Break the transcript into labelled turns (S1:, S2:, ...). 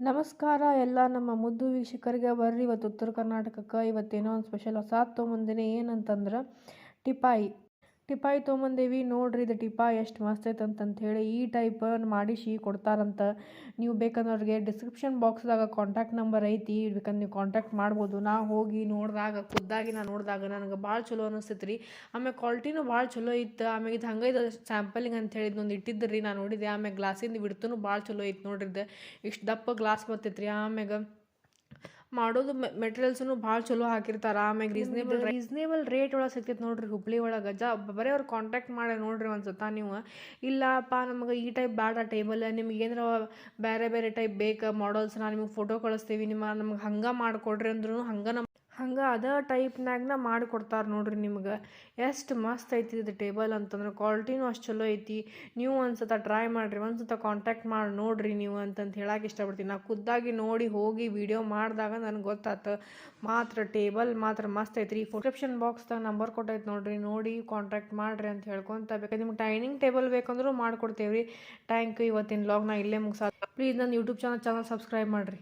S1: ನಮಸ್ಕಾರ ಎಲ್ಲ ನಮ್ಮ ಮುದ್ದು ವೀಕ್ಷಕರಿಗೆ ಬರ್ರಿ. ಇವತ್ತು ಉತ್ತರ ಕರ್ನಾಟಕಕ್ಕೆ ಇವತ್ತೇನೋ ಒಂದು ಸ್ಪೆಷಲ್ ಹೊಸ ತೊಗೊಂಬಂದಿನಿ ಏನಂತಂದ್ರೆ ಟಿಪಾಯಿ. ಟಿಪಾಯಿ ತೊಗೊಂಬಂದೇವಿ, ನೋಡ್ರಿ ಇದು ಟಿಪಾ ಎಷ್ಟು ಮಸ್ತ್ ಐತೆ ಹೇಳಿ ಈ ಟೈಪ್ ಮಾಡಿಸಿ ಕೊಡ್ತಾರಂತ. ನೀವು ಬೇಕಂದ್ರೆ ಡಿಸ್ಕ್ರಿಪ್ಷನ್ ಬಾಕ್ಸ್ದಾಗ ಕಾಂಟ್ಯಾಕ್ಟ್ ನಂಬರ್ ಐತಿ, ಬೇಕಂದ್ರೆ ನೀವು ಕಾಂಟ್ಯಾಕ್ಟ್ ಮಾಡ್ಬೋದು. ನಾ ಹೋಗಿ ನೋಡಿದಾಗ, ಖುದ್ದಾಗಿ ನಾ ನೋಡಿದಾಗ ನನಗೆ ಭಾಳ ಚಲೋ ಅನಿಸ್ತೈತೆ ರೀ ಆಮೇಲೆ ಕ್ವಾಲಿಟಿನೂ ಭಾಳ ಚಲೋ ಇತ್ತು ಆಮೇಲೆ ಇದು ಹಂಗೆ ಇದು ಸ್ಯಾಂಪಲಿಂಗ್ ಅಂತ ಹೇಳಿ ಇದೊಂದು ಇಟ್ಟಿದ್ದು ರೀ ನಾನು ನೋಡಿದೆ. ಆಮೇಲೆ ಗ್ಲಾಸಿಂದು ಬಿಡ್ತೂ ಭಾಳ ಚಲೋ ಐತೆ ನೋಡ್ರಿ ಇದು. ಇಷ್ಟು ದಪ್ಪ ಗ್ಲಾಸ್ ಬರ್ತೈತೆ ರೀ ಆಮ್ಯಾಗ ಮಾಡೋದು ಮೆಟೀರಿಯಲ್ಸ್ನು ಭಾಳ ಚಲೋ ಹಾಕಿರ್ತಾರೆ. ಆಮ್ಯಾಗ ರೀಸನೇಬಲ್ ರೀಸನೇಬಲ್ ರೇಟ್ ಒಳಗೆ ಸಿಗ್ತೈತೆ ನೋಡ್ರಿ ಹುಬ್ಳಿ ಒಳಗೆ. ಜಾ ಬರೀ ಅವ್ರು ಕಾಂಟ್ಯಾಕ್ಟ್ ಮಾಡಿ ನೋಡ್ರಿ ಒಂದ್ಸತ ನೀವು. ಇಲ್ಲಪ್ಪ, ನಮಗೆ ಈ ಟೈಪ್ ಬೇಡ ಟೇಬಲ್ ನಿಮ್ಗೆ ಏನಾರ ಬೇರೆ ಬೇರೆ ಟೈಪ್ ಬೇಕು ಮಾಡಲ್ಸ್ ನಾ, ನಿಮಗೆ ಫೋಟೋ ಕಳಿಸ್ತೀವಿ, ನಿಮ್ಮ ನಮ್ಗೆ ಹಂಗೆ ಮಾಡಿಕೊಡ್ರಿ ಅಂದ್ರೂ ಹಂಗೆ ನಮ್ಮ ಹಂಗೆ ಅದ ಟೈಪ್ನಾಗನ ಮಾಡಿಕೊಡ್ತಾರೆ ನೋಡ್ರಿ ನಿಮ್ಗೆ. ಎಷ್ಟು ಮಸ್ತ್ ಐತಿ ಇದು ಟೇಬಲ್ ಅಂತಂದ್ರೆ ಕ್ವಾಲಿಟಿನೂ ಅಷ್ಟು ಚಲೋ ಐತಿ. ನೀವು ಒಂದ್ಸತ ಟ್ರೈ ಮಾಡಿರಿ ಒಂದ್ಸತ ಕಾಂಟ್ಯಾಕ್ಟ್ ಮಾಡಿ ನೋಡ್ರಿ ನೀವು ಅಂತಂತ ಹೇಳಕ್ಕೆ ಇಷ್ಟಪಡ್ತೀನಿ ನಾ ಖುದ್ದಾಗಿ ನೋಡಿ ಹೋಗಿ ವಿಡಿಯೋ ಮಾಡಿದಾಗ ನನಗೆ ಗೊತ್ತಾತು. ಮಾತ್ರ ಟೇಬಲ್ ಮಾತ್ರ ಮಸ್ತ್ ಐತಿ ರೀ ಡಿಸ್ಕ್ರಿಪ್ಷನ್ ಬಾಕ್ಸ್ದಾಗ ನಂಬರ್ ಕೊಟ್ಟೈತೆ ನೋಡ್ರಿ. ನೋಡಿ ಕಾಂಟ್ಯಾಕ್ಟ್ ಮಾಡಿರಿ ಅಂತ ಹೇಳ್ಕೊಂತ ಬೇಕಾದ್ರೆ ನಿಮ್ಗೆ ಡೈನಿಂಗ್ ಟೇಬಲ್ ಬೇಕಂದ್ರೂ ಮಾಡಿಕೊಡ್ತೇವೆ ರೀ ಟ್ಯಾಂಕ್ ಇವತ್ತಿನ ಲಾಗ್ನ ಇಲ್ಲೇ ಮುಗಿಸ ಪ್ಲೀಸ್ ನನ್ನ ಯೂಟ್ಯೂಬ್ ಚಾನಲ್ ಚಾನಲ್ ಸಬ್ಸ್ಕ್ರೈಬ್ ಮಾಡಿರಿ.